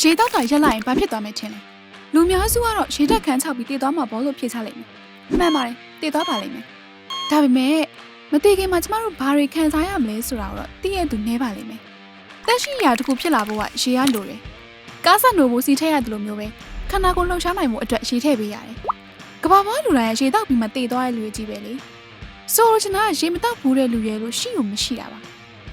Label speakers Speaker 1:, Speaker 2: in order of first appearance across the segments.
Speaker 1: ရေတောက်တာရက်လိုက်ရင်ဘာဖြစ်သွားမယ်ထင်လဲလူများစုကတော့ရေတက်ခန်းချောက်ပြီးတည်သွားမှာဘောလို့ဖြေချလိုက်မယ်မှန်ပါတယ်တည်သွားပါလိမ့်မယ်ဒါပေမဲ့မတည်ခင်မှာကျမတို့ဘာတွေခံစားရမလဲဆိုတာကိုတော့သိရသူနဲပါလိမ့်မယ်တက်ရှိရာတစ်ခုဖြစ်လာဖို့ကရေရလိုတယ်ကားဆက်နိုဖို့စီထည့်ရတယ်လို့မျိုးပဲခန္ဓာကိုယ်လှုပ်ရှားနိုင်မှုအတွက်ရေထည့်ပေးရတယ်ကဘာပေါ်လူတိုင်းကရေတောက်ပြီးမှတည်သွားတဲ့လူကြီးပဲလေဆိုလိုချင်တာကရေမတောက်ဘူးတဲ့လူရဲ့လို့ရှိလို့မရှိတာပါ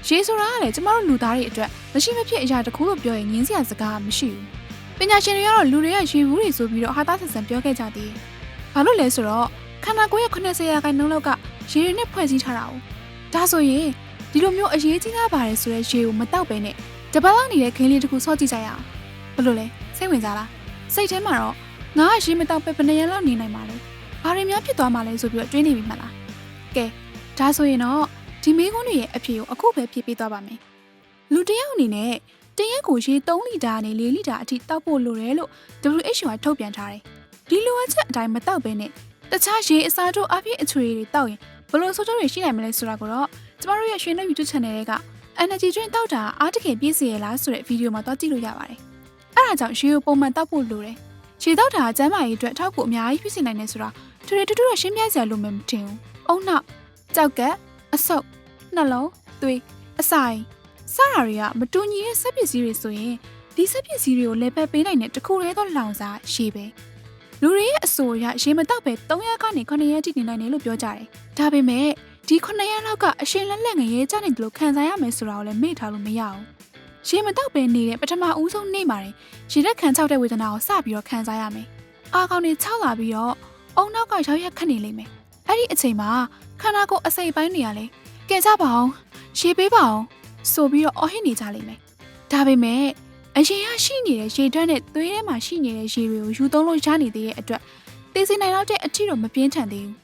Speaker 1: ရေဆိုတာကလည်းကျမတို့လူသားတွေအတွက် မရှိမဖြစ်အရာတစ်ခုလို့ပြောရင်ငင်းစရာစကားမရှိဘူး။ပညာရှင်တွေကတော့လူတွေကရေဘူးတွေဆိုပြီးတော့ဟာသားဆန်ဆန်ပြောခဲ့ကြသေးတယ်။ဘာလို့လဲဆိုတော့ခန္ဓာကိုယ်ရဲ့80ရာခိုင်နှုန်းလောက်ကရေတွေနဲ့ဖွဲ့စည်းထားတာ哦။ဒါဆိုရင်ဒီလိုမျိုးအရေးကြီးတာပါတယ်ဆိုတဲ့ရေကိုမတောက်ပဲနဲ့တပတ်လောက်နေတဲ့ခင်းလေးတစ်ခုစောကြည့်ကြရအောင်။ဘယ်လိုလဲစိတ်ဝင်စားလား။စိတ်ထဲမှာတော့ငါကရေမတောက်ပဲဘယ်နှစ်ရက်လောက်နေနိုင်မှာလဲ။ဘာတွေများဖြစ်သွားမှာလဲဆိုပြီးတော့တွေးနေပြီမလား။ကဲဒါဆိုရင်တော့ဒီမေးခွန်းတွေရဲ့အဖြေကိုအခုပဲဖြေပေးသွားပါမယ်။ လူတစ်ယောက်အနေနဲ့တရက်ကိုရေ3လီတာနဲ့4လီတာအထိတောက်ဖို့လိုတယ်လို့ WHO ကထုတ်ပြန်ထားတယ်။ဒီလိုအပ်ချက်အတိုင်းမတောက်ဘဲနဲ့တခြားရေအစားထိုးအပြည့်အချွေတွေတောက်ရင်ဘယ်လိုဆိုးကျိုးတွေရှိနိုင်မလဲဆိုတာကိုတော့ကျမတို့ရဲ့ရွှေနှုတ် YouTube channel တွေက Energy Drink တောက်တာအားတကယ်ပြည့်စုံရလားဆိုတဲ့ဗီဒီယိုမှာသွားကြည့်လို့ရပါတယ်။အဲဒါကြောင့်ရေကိုပုံမှန်တောက်ဖို့လိုတယ်။ရေတောက်တာကကျန်းမာရေးအတွက်အထောက်အကူအများကြီးဖြစ်စေနိုင်တယ်ဆိုတာထူထူတူတူတော့ရှင်းပြစရာလိုမှမထင်ဘူး။အုံနောက်ကြောက်ကက်အဆုပ်နှလုံးသွေးအဆိုင် စတာတွေကမတူညီတဲ့စက်ပစ္စည်းတွေဆိုရင်ဒီစက်ပစ္စည်းတွေကိုလဲပတ်ပေးနိုင်တဲ့တစ်ခုတည်းသောလောင်စာရှည်ပဲလူတွေရဲ့အဆိုအရရေမတောက်ပဲ3ရက်ကနေ9ရက်ထိနေနိုင်တယ်လို့ပြောကြတယ်ဒါပေမဲ့ဒီ9ရက်လောက်ကအရှင်လက်လက်ငရဲကြနေတယ်လို့ခံစားရမယ်ဆိုတာကိုလည်းမေ့ထားလို့မရဘူးရေမတောက်ပဲနေတဲ့ပထမဦးဆုံးနေ့မှာရင်ရေတက်ခံချောက်တဲ့ဝေဒနာကိုစပြီးတော့ခံစားရမယ်အာကောင်တွေခြောက်လာပြီးတော့အုံနောက်ကရောက်ရက်ခတ်နေလိမ့်မယ်အဲ့ဒီအချိန်မှာခန္ဓာကိုယ်အစိပ်ပိုင်းတွေကလည်းကဲကြပါအောင်ရေပေးပါအောင် ဆိုပြီးတော့အော်ဟစ်နေကြလိမ့်မယ်ဒါပေမဲ့အရင်ကရှိနေတဲ့ရေတွက်နဲ့သွေးထဲမှာရှိနေတဲ့ရေတွေကိုယူသုံးလို့ရနေသေးတဲ့အတွက်သိစေနိုင်တော့တဲ့အထီတော့မပြင်းထန်သေးဘူး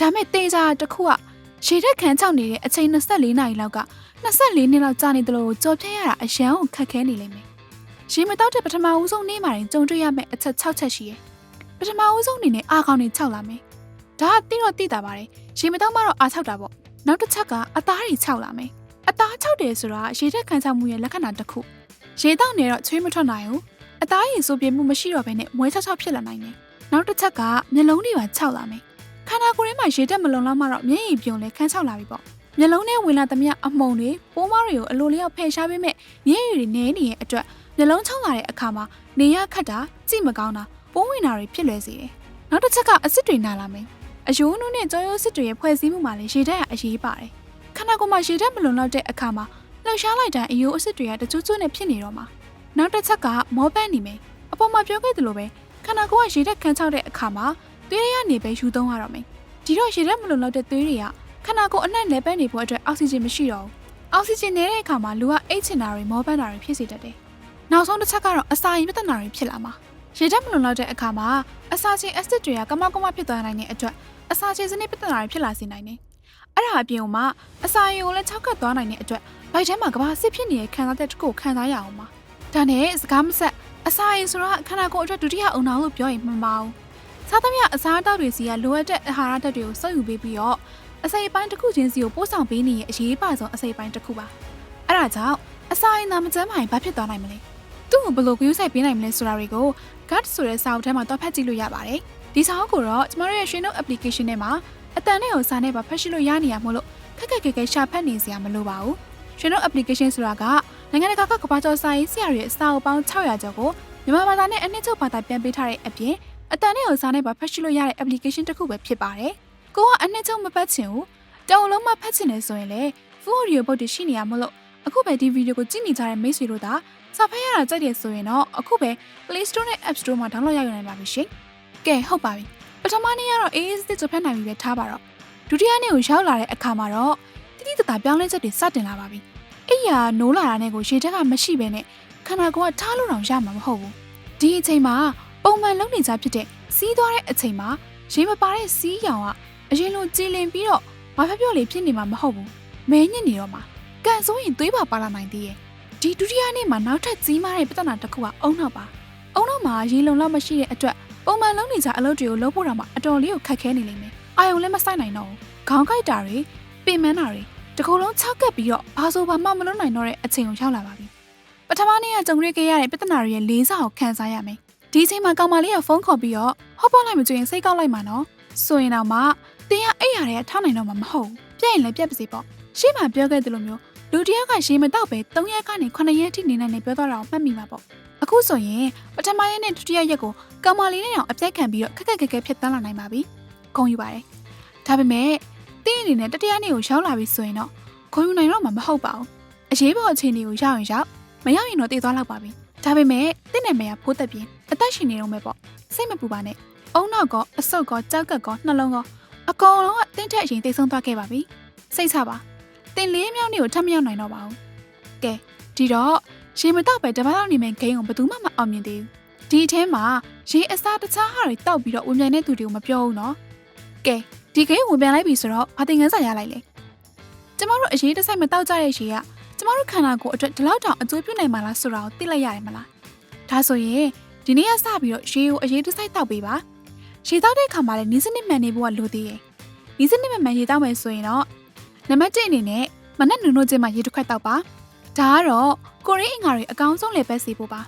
Speaker 1: ဒါမဲ့တေးစားတစ်ခုကရေတက်ခန်းချောက်နေတဲ့အချိန်24နာရီလောက်က24နှစ်လောက်ကြာနေတယ်လို့ကြော်ဖြတ်ရတာအရန်ကိုခက်ခဲနေလိမ့်မယ်ရေမတော့တဲ့ပထမဦးဆုံးနေ့မှာရင်ကြုံတွေ့ရမယ့်အချက်6ချက်ရှိရယ်ပထမဦးဆုံးအနေနဲ့အာခေါင်နေ6လာမယ်ဒါကတိတော့တိတာပါတယ်ရေမတော့မှတော့အာ6တာပေါ့နောက်တစ်ချက်ကအသားတွေခြောက်လာမယ်။ အသားခြောက်တယ်ဆိုတာရေတက်ခန်းချမှုရဲ့လက္ခဏာတစ်ခု။ရေတောက်နေတော့ချွေးမထွက်နိုင်ဘူး။အသားရည်ဆိုပြမှုမရှိတော့ဘဲနဲ့မွေးချောက်ချောက်ဖြစ်လာနိုင်တယ်။နောက်တစ်ချက်ကမျက်လုံးတွေပါခြောက်လာမယ်။ခန္ဓာကိုယ်ထဲမှာရေတက်မလုံလောက်မှတော့မျက်ရည်ပြုံလဲခန်းခြောက်လာပြီပေါ့။မျက်လုံးထဲဝင်လာသမျှအမှုန်တွေပိုးမတွေကိုအလိုလျောက်ဖယ်ရှားပေးမဲ့မျက်ရည်တွေနဲနေတဲ့အတွက်မျက်လုံးခြောက်လာတဲ့အခါမှာနေရခတ်တာကြည့်မကောင်းတာပိုးဝင်တာတွေဖြစ်လွယ်စေတယ်။နောက်တစ်ချက်ကအစ်စ်တွေနာလာမယ်။အယိုးနုနဲ့ကြောရိုးစစ်တွေရဲ့ဖွဲ့စည်းမှုမှာလည်းရေတက်ရအရေးပါတယ်။ ခန္ဓာကိုယ်မှာရေတက်မလုံလောက်တဲ့အခါမှာလှုပ်ရှားလိုက်တဲ့အယိုးအစစ်တွေကတချို့ချို့နဲ့ဖြစ်နေတော့မှာနောက်တစ်ချက်ကမောပန်းနေမယ်အပေါ်မှာပြောခဲ့သလိုပဲခန္ဓာကိုယ်ကရေတက်ခန်းချောက်တဲ့အခါမှာသွေးရရနေပဲယူသုံးရတော့မယ်ဒီတော့ရေတက်မလုံလောက်တဲ့သွေးတွေကခန္ဓာကိုယ်အနှံ့လဲပန်းနေဖို့အတွက်အောက်ဆီဂျင်မရှိတော့ဘူးအောက်ဆီဂျင်နေတဲ့အခါမှာလူကအိတ်ချင်တာတွေမောပန်းတာတွေဖြစ်စေတတ်တယ်နောက်ဆုံးတစ်ချက်ကတော့အစာရင်ပြဿနာတွေဖြစ်လာမှာရေတက်မလုံလောက်တဲ့အခါမှာအစာချင်းအက်ဆစ်တွေကကမကမဖြစ်သွားနိုင်တဲ့အတွက်အစာချင်းစနစ်ပြဿနာတွေဖြစ်လာစေနိုင်တယ် အဲ့ဒါအပြင်မှာအစာရင်ကိုလည်း၆ကတ်သွားနိုင်တဲ့အတွက်ဘိုက်ထဲမှာကဘာစစ်ဖြစ်နေတဲ့ခံစားချက်တစ်ခုကိုခံစားရအောင်ပါဒါနဲ့စကားမဆက်အစာရင်ဆိုတာခန္ဓာကိုယ်အတွက်ဒုတိယအုံနောက်လို့ပြောရင်မှန်ပါဘူးစားသမျှအစားအသောက်တွေစီကလိုအပ်တဲ့အာဟာရဓာတ်တွေကိုစုပ်ယူပေးပြီးတော့အစိပ်ပိုင်းတစ်ခုချင်းစီကိုပို့ဆောင်ပေးနေရဲ့အရေးပါဆုံးအစိပ်ပိုင်းတစ်ခုပါအဲ့ဒါကြောင့်အစာရင်သာမကျန်းမာရင်ဘာဖြစ်သွားနိုင်မလဲသူ့ကိုဘယ်လိုကူးဆိုင်ပေးနိုင်မလဲဆိုတာတွေကို GUT ဆိုတဲ့စာအုပ်ထဲမှာတွက်ဖတ်ကြည့်လို့ရပါတယ်ဒီစာအုပ်ကိုတော့ကျမတို့ရဲ့ Shino application ထဲမှာ အတန်နဲ့ကိုစာနဲ့ပါဖတ်ရှင်းလို့ရနေရမို့လို့ခက်ခက်ခဲခဲရှာဖတ်နေစရာမလိုပါဘူးရှင်တို့ application ဆိုတာကနိုင်ငံတကာကကမ္ဘာကျော်စာရေးဆရာတွေအစာအုပ်ပေါင်း600ကျော်ကိုမြန်မာဘာသာနဲ့အနှစ်ချုပ်ဘာသာပြန်ပေးထားတဲ့အပြင်အတန်နဲ့ကိုစာနဲ့ပါဖတ်ရှင်းလို့ရတဲ့ application တစ်ခုပဲဖြစ်ပါတယ်ကိုကအနှစ်ချုပ်မဖတ်ချင်ဘူးတောင်လုံးမဖတ်ချင်တယ်ဆိုရင်လေ full audio book တွေရှိနေရမလို့အခုပဲဒီဗီဒီယိုကိုကြည့်နေကြတဲ့မိတ်ဆွေတို့သာစာဖတ်ရတာကြိုက်တယ်ဆိုရင်တော့အခုပဲ Play Store နဲ့ App Store မှာ download ရယူနိုင်ပါပြီရှင်။ကဲဟုတ်ပါပြီ။ ပထမနေ့ကတော့ AS တစ်ဖက်နိုင်ပြီပဲထားပါတော့ဒုတိယနေ့ကိုရောက်လာတဲ့အခါမှာတော့တိတိတသာပြောင်းလဲချက်တွေစတင်လာပါပြီ။အဲ့ရနိုးလာတာနဲ့ကိုရေတက်ကမရှိဘဲနဲ့ခန္ဓာကိုယ်ကထားလို့တော့ရမှာမဟုတ်ဘူး။ဒီအချိန်မှာပုံမှန်လုံနေကြဖြစ်တဲ့စီးသွားတဲ့အချိန်မှာရေမပါတဲ့စီးရောင်ကအရင်လိုကြည်လင်ပြီးတော့မဖျက်ပြော့လေးဖြစ်နေမှာမဟုတ်ဘူး။မဲညစ်နေတော့မှာကန်ဆိုရင်သွေးပါပါလာနိုင်သေးရဲ့။ဒီဒုတိယနေ့မှာနောက်ထပ်ကြီးမားတဲ့ပြဿနာတစ်ခုကအုံနောက်ပါ။အုံနောက်မှာရေလုံလောက်မရှိတဲ့အတွက် ပုံမှန်လုံနေကြအလုပ်တွေကိုလုပ်ဖို့တော့မှအတော်လေးကိုခက်ခဲနေလိမ့်မယ်။အာယုံလည်းမဆိုင်နိုင်တော့ဘူး။ခေါင်းကိုက်တာတွေပင်မန်းတာတွေတကူလုံး၆ကပ်ပြီးတော့ဘာဆိုဘာမှမလုပ်နိုင်တော့တဲ့အချိန်ကိုရောက်လာပါပြီပထမနေ့ကကြုံရခဲ့ရတဲ့ပြဿနာတွေရဲ့လေးစားကိုခံစားရမယ်ဒီအချိန်မှာကောင်မလေးကဖုန်းခေါ်ပြီးတော့ဟော့ပေါ့လိုက်မကြွရင်စိတ်ကောက်လိုက်မှာနော်ဆိုရင်တော့မှတင်းကအဲ့ရတဲ့ထောက်နိုင်တော့မှာမဟုတ်ဘူးပြက်ရင်လည်းပြက်ပါစေပေါ့ရှေ့မှာပြောခဲ့သလိုမျိုး လူတစ်ယောက်ကရှေးမတော့ပဲ3ရက်ကနေ9ရက်ထိနေနိုင်နေပြောတော့တာကိုမှတ်မိမှာပေါ့အခုဆိုရင်ပထမရက်နဲ့ဒုတိယရက်ကိုကောင်မလေးနဲ့တောင်အပြက်ခံပြီးတော့ခက်ခက်ခက်ခက်ဖြစ်တန်းလာနိုင်ပါပြီဂုံယူပါတယ်ဒါပေမဲ့တင်းအနေနဲ့တတိယနေ့ကိုရောက်လာပြီဆိုရင်တော့ဂုံယူနိုင်တော့မှာမဟုတ်ပါဘူးအရေးပေါ်အခြေအနေကိုရောက်ရင်ရောက်မရောက်ရင်တော့တည်သွားလောက်ပါပြီဒါပေမဲ့တင့်နာမည်ကဖိုးသက်ပြင်းအသက်ရှင်နေတော့မယ်ပေါ့စိတ်မပူပါနဲ့အုံနောက်ကကအဆုတ်ကကြောက်ကက်ကနှလုံးကအကောင်လုံးကတင်းထက်အရင်တိတ်ဆုံးသွားခဲ့ပါပြီစိတ်ချပါ တင်လေးမြောက်နေကိုထပ်မရောက်နိုင်တော့ပါဘူးကဲဒီတော့ရေမတော့ပဲတပတ်လောက်နေမယ်ဂိမ်းကိုဘယ်သူမှမအောင်မြင်သေးဘူးဒီအထဲမှာရေအစားတခြားဟာတွေတောက်ပြီးတော့ဝင်ပြန်တဲ့သူတွေကိုမပြောဘူးနော်ကဲဒီဂိမ်းဝင်ပြန်လိုက်ပြီဆိုတော့ဘာတင်ငန်းစာရလိုက်လဲကျမတို့အရေးတစိုက်မတောက်ကြတဲ့ရေကကျမတို့ခန္ဓာကိုယ်အတွက်ဒီလောက်တောင်အကျိုးပြုနိုင်မှာလားဆိုတာကိုသိလိုက်ရတယ်မလားဒါဆိုရင်ဒီနေ့ကစပြီးတော့ရေကိုအရေးတစိုက်တောက်ပေးပါရေတောက်တဲ့အခါမှာလည်းနီးစနစ်မှန်နေဖို့ကလိုသေးတယ်နီးစနစ်မှန်မှန်ရေတောက်မယ်ဆိုရင်တော့ နံပါတ်1အနေနဲ့မနက်နုံနိုးချင်းမှရေတစ်ခွက်တောက်ပါဒါကတော့ကိုရင်းအင်္ဂါတွေအကောင်းဆုံးလေပဲစီဖို့ပါ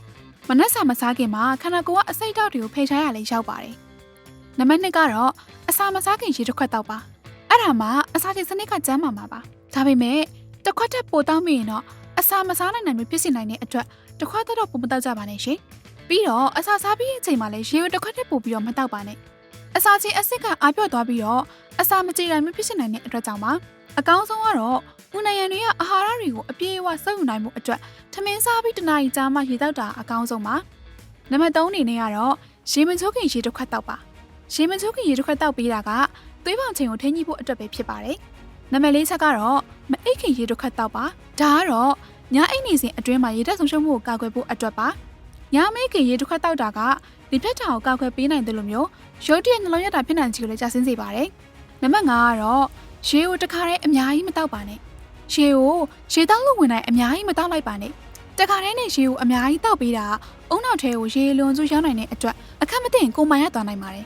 Speaker 1: မနက်စာမစားခင်မှာခန္ဓာကိုယ်ကအစိတ်တောက်တွေကိုဖယ်ရှားရလဲရောက်ပါတယ်နံပါတ်2ကတော့အစာမစားခင်ရေတစ်ခွက်တောက်ပါအဲ့ဒါမှအစာချိန်စနစ်ကကျန်းမာမှာပါဒါပေမဲ့တစ်ခွက်တက်ပိုတောက်မိရင်တော့အစာမစားနိုင်နိုင်မျိုးဖြစ်စီနိုင်တဲ့အတွက်တစ်ခွက်တက်တော့ပုံမတောက်ကြပါနဲ့ရှင်ပြီးတော့အစာစားပြီးတဲ့အချိန်မှာလည်းရေကိုတစ်ခွက်တက်ပို့ပြီးတော့မတောက်ပါနဲ့အစာချင်းအဆစ်ကအားပြော့သွားပြီးတော့အစာမကြေနိုင်မျိုးဖြစ်စီနိုင်တဲ့အတွက်ကြောင့်ပါ အကောင်းဆုံးကတော့ဦးနိုင်ရန်တွေကအာဟာရတွေကိုအပြည့်အဝစုပ်ယူနိုင်မှုအတွက်ထမင်းစားပြီးတနားရီကြာမှရေတောက်တာအကောင်းဆုံးပါနံပါတ်3အနေနဲ့ကတော့ရေမချိုးခင်ရေတစ်ခွက်တောက်ပါရေမချိုးခင်ရေတစ်ခွက်တောက်ပေးတာကသွေးပေါင်ချိန်ကိုထိန်းညှိဖို့အတွက်ပဲဖြစ်ပါတယ်နံပါတ်4ချက်ကတော့မအိတ်ခင်ရေတစ်ခွက်တောက်ပါဒါကတော့ညအိတ်နေစဉ်အတွင်းမှာရေတက်ဆုံးရှုံးမှုကိုကာကွယ်ဖို့အတွက်ပါညမိတ်ခင်ရေတစ်ခွက်တောက်တာကဒီဖြတ်တာကိုကာကွယ်ပေးနိုင်တယ်လို့မျိုးရုပ်တရက်နှလုံးရတာဖြစ်နိုင်ချေကိုလည်းကြာဆင်းစေပါတယ်နံပါတ်5ကတော့ ရေကိုတခါတည်းအများကြီးမတောက်ပါနဲ့ရေကိုရေတောက်လို့ဝင်နိုင်အများကြီးမတောက်လိုက်ပါနဲ့တခါတည်းနဲ့ရေကိုအများကြီးတောက်ပေးတာအုံနောက်ထဲကိုရေလွန်စုရောက်နိုင်တဲ့အတွက်အခက်မသိရင်ကိုမိုင်ရသွားနိုင်ပါတယ်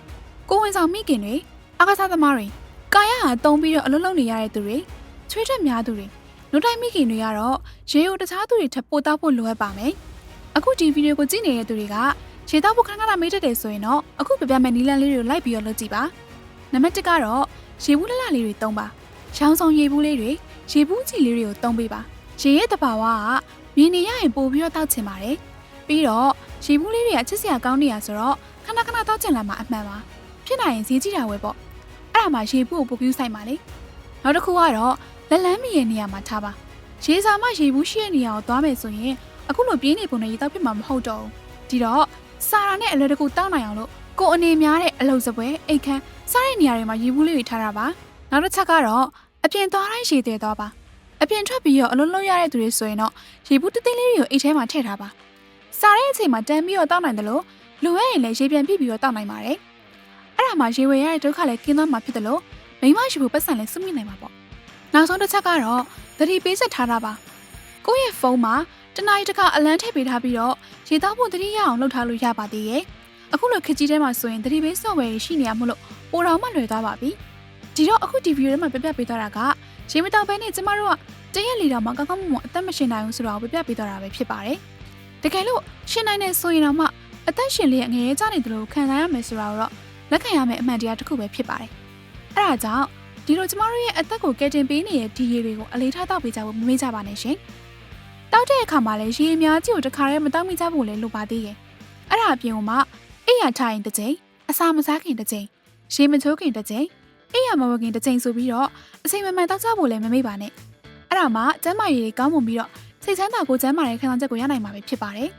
Speaker 1: ကိုဝင်ဆောင်မိခင်တွေအကားစားသမားတွေကာယဟာတုံးပြီးတော့အလုံးလုံးနေရတဲ့သူတွေချွေးထက်များသူတွေလူတိုင်းမိခင်တွေကတော့ရေကိုတခြားသူတွေထပ်ပိုတောက်ဖို့လိုအပ်ပါမယ်အခုဒီဗီဒီယိုကိုကြည့်နေတဲ့သူတွေကရေတောက်ဖို့ခဏခဏမေးတတ်တယ်ဆိုရင်တော့အခုပြပြမဲ့နီလန်းလေးတွေကိုလိုက်ပြီးတော့လုပ်ကြည့်ပါနံပါတ်1ကတော့ ရေဘူးလလလေးတွေတုံးပါရောင်းဆောင်ရေဘူးလေးတွေရေဘူးကြီးလေးတွေကိုတုံးပေးပါရေရဲ့တဘာဝကမြင်နေရရင်ပို့ပြီးတော့တောက်ချင်ပါတယ်ပြီးတော့ရေဘူးလေးတွေကချစ်စရာကောင်းနေရဆိုတော့ခဏခဏတောက်ချင်လာမှာအမှန်ပါဖြစ်နိုင်ရင်ဈေးကြီးတာဝယ်ပေါ့အဲ့ဒါမှရေဘူးကိုပို့ပြီးဆိုင်ပါလေနောက်တစ်ခုကတော့လက်လန်းမီရဲ့နေရာမှာထားပါရေစာမှရေဘူးရှိတဲ့နေရာကိုသွားမယ်ဆိုရင်အခုလိုပြင်းနေပုံနဲ့ရေတောက်ဖြစ်မှာမဟုတ်တော့ဘူးဒီတော့စာရာနဲ့အလွယ်တကူတောက်နိုင်အောင်လို့ ကိုအနေများတဲ့အလုပ်စပွဲအိတ်ခမ်းစားတဲ့နေရာတွေမှာရေဘူးလေးတွေထားတာပါနောက်တစ်ချက်ကတော့အပြင်သွားတိုင်းရေသေးသွားပါအပြင်ထွက်ပြီးတော့အလုံးလုံးရတဲ့သူတွေဆိုရင်တော့ရေဘူးတသိန်းလေးတွေကိုအိတ်ထဲမှာထည့်ထားပါစားတဲ့အချိန်မှာတန်းပြီးတော့တောက်နိုင်တယ်လို့လိုရရင်လည်းရေပြန်ပြည့်ပြီးတော့တောက်နိုင်ပါတယ်အဲ့ဒါမှရေဝယ်ရတဲ့ဒုက္ခလည်းကင်းသွားမှာဖြစ်တယ်လို့မိမရှိဘူးပတ်စံလည်းစုမိနိုင်မှာပေါ့နောက်ဆုံးတစ်ချက်ကတော့သတိပေးချက်ထားတာပါကိုယ့်ရဲ့ဖုန်းမှာတနင်္လာတစ်ခါအလန်းထည့်ပေးထားပြီးတော့ရေတောက်ဖို့သတိရအောင်လုပ်ထားလို့ရပါသေးရဲ့ အခုလိုခက်ကြီးထဲမှာဆိုရင်သတိပေး software ရှိနေရမို့လို့ပိုတော်မှလွယ်သွားပါပြီဒီတော့အခုဒီဗီဒီယိုထဲမှာပြပြပေးသွားတာကရေမတောက်ဘဲနဲ့ကျမတို့ကတရက်လီတောင်မှကောင်းကောင်းမွန်မွန်အသက်မရှင်နိုင်ဘူးဆိုတော့ပြပြပေးသွားတာပဲဖြစ်ပါတယ်တကယ်လို့ရှင်နိုင်နေဆိုရင်တော့မှအသက်ရှင်လေးအငရဲကြနေတယ်လို့ခံစားရမယ်ဆိုတာတော့လက်ခံရမယ့်အမှန်တရားတစ်ခုပဲဖြစ်ပါတယ်အဲ့ဒါကြောင့်ဒီလိုကျမတို့ရဲ့အသက်ကိုကယ်တင်ပေးနေတဲ့ဒီရေတွေကိုအလေးထားတောက်ပေးကြဖို့မမေ့ကြပါနဲ့ရှင်တောက်တဲ့အခါမှာလည်းရေအများကြီးကိုတခါတည်းမတောက်မိကြဖို့လည်းလိုပါသေးရဲ့အဲ့ဒါအပြင်ကမှ အိယာထိုင်တစ်ချိန်အစာမစားခင်တစ်ချိန်ရေမချိုးခင်တစ်ချိန်အိယာမဝခင်တစ်ချိန်ဆိုပြီးတော့အချိန်မှန်မှန်တောက်ကြဖို့လည်းမမေ့ပါနဲ့အဲ့ဒါမှကျမ်းမာရေးတွေကောင်းမွန်ပြီးတော့စိတ်ချမ်းသာကိုကျမ်းမာတဲ့ခံစားချက်ကိုရနိုင်မှာပဲဖြစ်ပါတယ်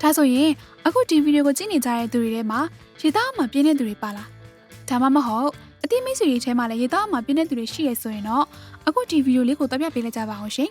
Speaker 1: ဒါဆိုရင်အခုဒီဗီဒီယိုကိုကြည့်နေကြတဲ့သူတွေထဲမှာရေသားအမှပြင်းတဲ့သူတွေပါလားဒါမှမဟုတ်အတိမိတ်ဆွေတွေထဲမှာလည်းရေသားအမှပြင်းတဲ့သူတွေရှိရဆိုရင်တော့အခုဒီဗီဒီယိုလေးကိုတက်ပြပေးလိုက်ကြပါအောင်ရှင်